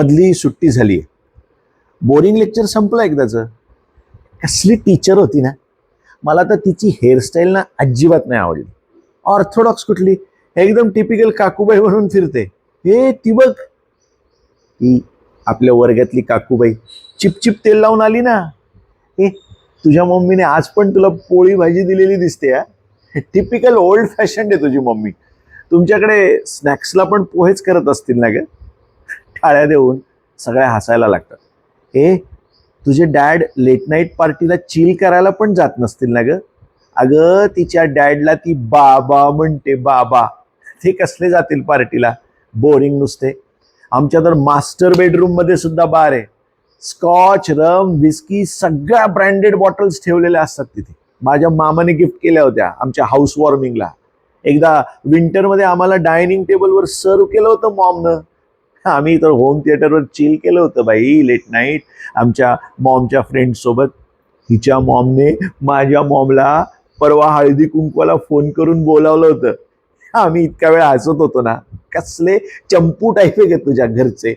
मधली सुट्टी झाली. आहे बोरिंग लेक्चर संपलं एकदाचं. कसली टीचर होती ना. मला तर तिची हेअरस्टाईल ना अजिबात नाही आवडली. ऑर्थोडॉक्स कुठली? एकदम टिपिकल काकूबाई म्हणून फिरते. हे ती बघ. ती आपल्या वर्गातली काकूबाई. चिपचिप तेल लावून आली ना. हे तुझ्या मम्मीने आज पण तुला पोळी भाजी दिलेली दिसते या टिपिकल ओल्ड फॅशन आहे तुझी मम्मी. तुमच्याकडे स्नॅक्सला पण पोहेच करत असतील ना ग? टाळ्या देऊन सगळ्या हसायला लागतात. हे तुझे डॅड लेट नाईट पार्टीला चिल करायला पण जात नसतील ना ग? अगं तिच्या डॅडला ती बाबा म्हणते बाबा. ते कसले जातील पार्टीला बोरिंग नुसते. आमच्या तर मास्टर बेडरूममध्ये सुद्धा बार आहे. स्कॉच रम विस्की सगळ्या ब्रँडेड बॉटल्स ठेवलेल्या असतात तिथे. माझ्या मामाने गिफ्ट केल्या होत्या आमच्या हाऊस वॉर्मिंगला एकदा विंटरमध्ये आम्हाला डायनिंग टेबलवर सर्व केलं होतं मॉमनं आम्ही तर होम थिएटरवर चिल केलं होतं बाई लेट नाईट आमच्या मॉमच्या फ्रेंडसोबत हिच्या मॉमने माझ्या मॉमला परवा हळदी कुंकवाला फोन करून बोलावलं होतं. आम्ही इतका वेळ हसत होतो ना कसले चंपू टाईप आहे तुझ्या घरचे.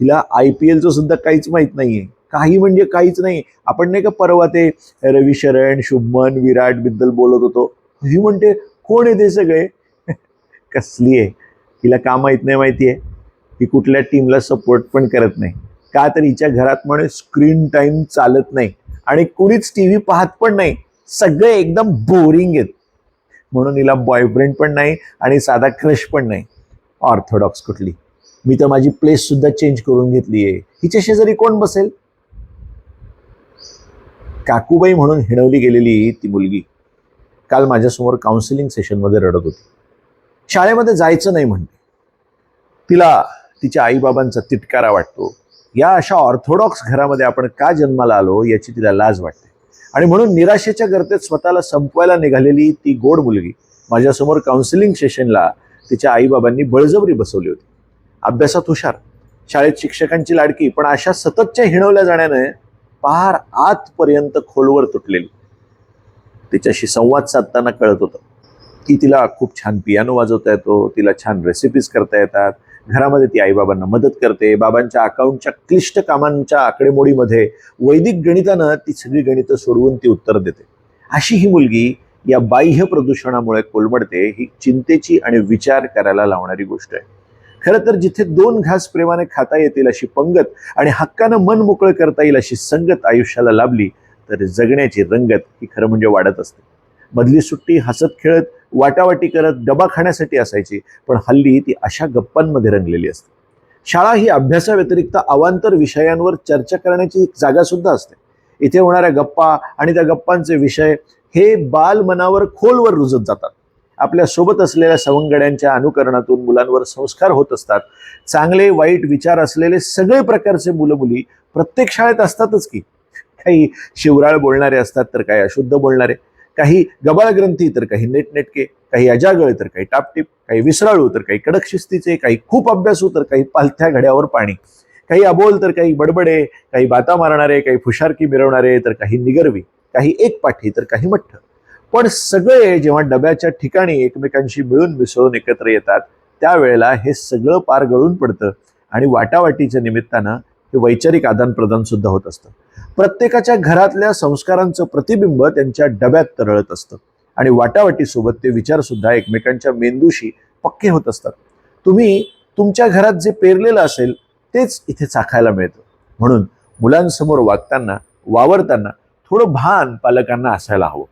हिला आय पी एलचं सुद्धा काहीच माहीत नाहीये. काही म्हणजे काहीच नाही. आपण नाही का परवा ते रवी शरण शुभमन विराटबद्दल बोलत होतो. ही म्हणते कोण आहे ते सगळे? कसली आहे? हिला का माहीत नाही माहिती आहे ही कुठल्या टीमला सपोर्ट पण करत नाही. का तर हिच्या घरात म्हणे स्क्रीन टाइम चालत नाही. आणि कुणीच टी व्ही पाहत पण नाही. सगळे एकदम बोरिंग आहेत. म्हणून हिला बॉयफ्रेंड पण नाही आणि साधा क्रश पण नाही. ऑर्थोडॉक्स कुठली. मी तर माझी प्लेस सुद्धा चेंज करून घेतली आहे. हिच्या शेजारी कोण बसेल? काकूबाई म्हणून हिणवली गेलेली ती मुलगी. काल माझ्यासमोर काउन्सिलिंग सेशनमध्ये रडत होती. शाळेमध्ये जायचं नाही म्हणते. तिला तिच्या आईबाबांचा तिटकारा वाटतो. या अशा ऑर्थोडॉक्स घरामध्ये आपण का जन्माला आलो याची तिला लाज वाटते. आणि म्हणून निराशेच्या गर्तेत स्वतःला संपवायला निघालेली ती गोड मुलगी माझ्यासमोर काउन्सिलिंग सेशनला तिच्या आईबाबांनी बळजबरी बसवली होती. अभ्यासात हुशार शाळेत शिक्षकांची लाडकी पण अशा सततच्या हिणवल्या जाण्याने पार आतपर्यंत खोलवर तुटलेली. तिच्याशी संवाद साधताना कळत होतं की तिला खूप छान पियानो वाजवता येतो तिला छान रेसिपीज करता येतात घरामध्ये ती आईबाबांना मदत करते बाबांच्या अकाउंटच्या क्लिष्ट कामांच्या आकडेमोडीमध्ये वैदिक गणितानं ती सगळी गणितं सोडवून ती उत्तर देते. अशी ही मुलगी या बाह्य प्रदूषणामुळे कोलमडते ही चिंतेची आणि विचार करायला लावणारी गोष्ट आहे. खरं तर जिथे दोन घास प्रेमाने खाता येतील अशी पंगत आणि हक्कानं मन मोकळं करता येईल अशी संगत आयुष्याला लाभली तर जगण्याची रंगत ही खरं म्हणजे वाढत असते. मधली सुट्टी हसत खेळत वाटावाटी करत डबा खाण्यासाठी असायची पण हल्ली ती अशा गप्पांमध्ये रंगलेली असते. शाळा ही अभ्यासाव्यतिरिक्त अवांतर विषयांवर चर्चा करण्याची एक जागा सुद्धा असते. इथे होणाऱ्या गप्पा आणि त्या गप्पांचे विषय हे बाल मनावर खोलवर रुजत जातात. आपल्यासोबत असलेल्या सवंगड्यांच्या अनुकरणातून मुलांवर संस्कार होत असतात. चांगले वाईट विचार असलेले सगळे प्रकारचे मुलं मुली प्रत्येक शाळेत असतातच की. काही शिवराळ बोलणारे असतात तर काही अशुद्ध बोलणारे. काही गबाळ ग्रंथी तर काही नेटनेटके काही अजागळ तर काही टापटीप काही विसराळू तर काही कडक शिस्तीचे काही खूप अभ्यासू तर काही पालथ्या घड्यावर पाणी. काही अबोल तर काही बडबडे काही बाता मारणारे काही फुशारकी मिरवणारे तर काही निगरवी काही एक पाठी तर काही मठ्ठ. पण सगळे जेव्हा डब्याच्या ठिकाणी एकमेकांशी मिळून मिसळून एकत्र येतात त्यावेळेला हे सगळं पार गळून पडतं आणि वाटावाटीच्या निमित्तानं हे वैचारिक आदानप्रदान सुद्धा होत असतं. प्रत्येकाच्या घरातल्या संस्कारांचं प्रतिबिंब त्यांच्या डब्यात तरळत असतं. आणि वाटावाटीसोबत ते विचार सुद्धा एकमेकांच्या मेंदूशी पक्के होत असतात. तुम्ही तुमच्या घरात जे पेरलेलं असेल तेच इथे चाखायला मिळतं. म्हणून मुलांसमोर वागताना वावरताना थोडं भान पालकांना असायला हवं.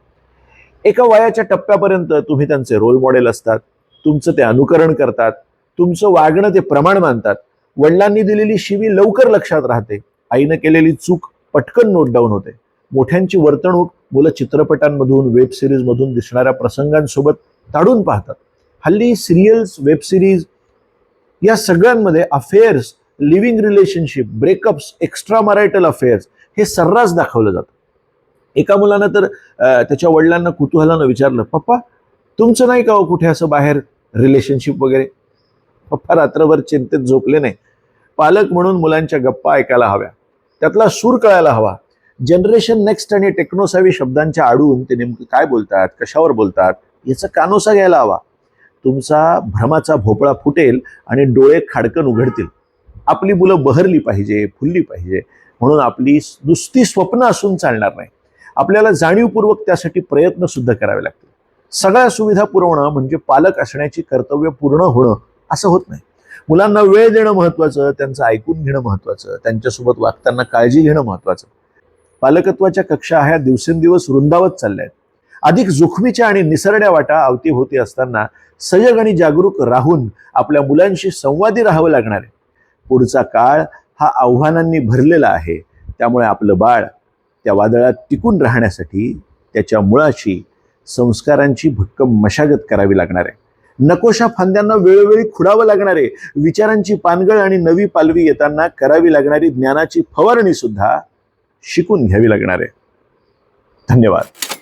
एका वयाच्या टप्प्यापर्यंत तुम्ही त्यांचे रोल मॉडेल असतात. तुमचं ते अनुकरण करतात. तुमचं वागणं ते प्रमाण मानतात. वडिलांनी दिलेली शिवी लवकर लक्षात राहते. आईनं केलेली चूक पटकन नोट डाऊन होते. मोठ्यांची वर्तणूक मुलं चित्रपटांमधून वेब सिरीजमधून दिसणाऱ्या प्रसंगांसोबत ताडून पाहतात. हल्ली सिरियल्स वेब सिरीज या सगळ्यांमध्ये affairs living relationship breakups extra marital affairs हे सर्रास दाखवलं जातं. एका मुलानं तर त्याच्या वडिलांना कुतूहलानं विचारलं पप्पा तुमचं नाही का हो कुठे असं बाहेर रिलेशनशिप वगैरे? पप्पा रात्रभर चिंतेत झोपले नाही. पालक म्हणून मुलांच्या गप्पा ऐकायला हव्या. त्यातला सूर कळायला हवा. जनरेशन नेक्स्ट आणि टेक्नोसावी शब्दांच्या आडून ते नेमकं काय बोलतात कशावर बोलतात याचा कानोसा घ्यायला हवा. तुमचा भ्रमाचा भोपळा फुटेल आणि डोळे खाडकन उघडतील. आपली मुलं बहरली पाहिजे फुलली पाहिजे. म्हणून आपली नुसती स्वप्न असून चालणार नाही. आपल्याला जाणीवपूर्वक त्यासाठी प्रयत्न सुद्धा करावे लागतील. सगळ्या सुविधा पुरवणं म्हणजे पालक असण्याची कर्तव्य पूर्ण होणं असं होत नाही. मुलांना वेळ देणं महत्वाचं त्यांचं ऐकून घेणं महत्वाचं त्यांच्यासोबत वागताना काळजी घेणं महत्वाचं. पालकत्वाच्या कक्षा ह्या दिवसेंदिवस रुंदावत चालल्या आहेत अधिक जोखमीच्या आणि निसरड्या वाटा अवतीभोवती असताना सजग आणि जागरूक राहून आपल्या मुलांशी संवादी राहावं लागणार आहे. पुढचा काळ हा आव्हानांनी भरलेला आहे. त्यामुळे आपलं बाळ त्या वादळात टिकून राहण्यासाठी त्याच्या मुळाशी संस्कारांची भक्कम मशागत करावी लागणार आहे. नकोशा फांद्यांना वेळोवेळी खुडावं लागणारे विचारांची पानगळ आणि नवी पालवी येताना करावी लागणारी ज्ञानाची फवारणी सुद्धा शिकून घ्यावी लागणार. आहे धन्यवाद.